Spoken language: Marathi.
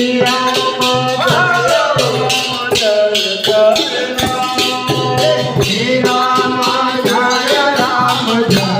राम राम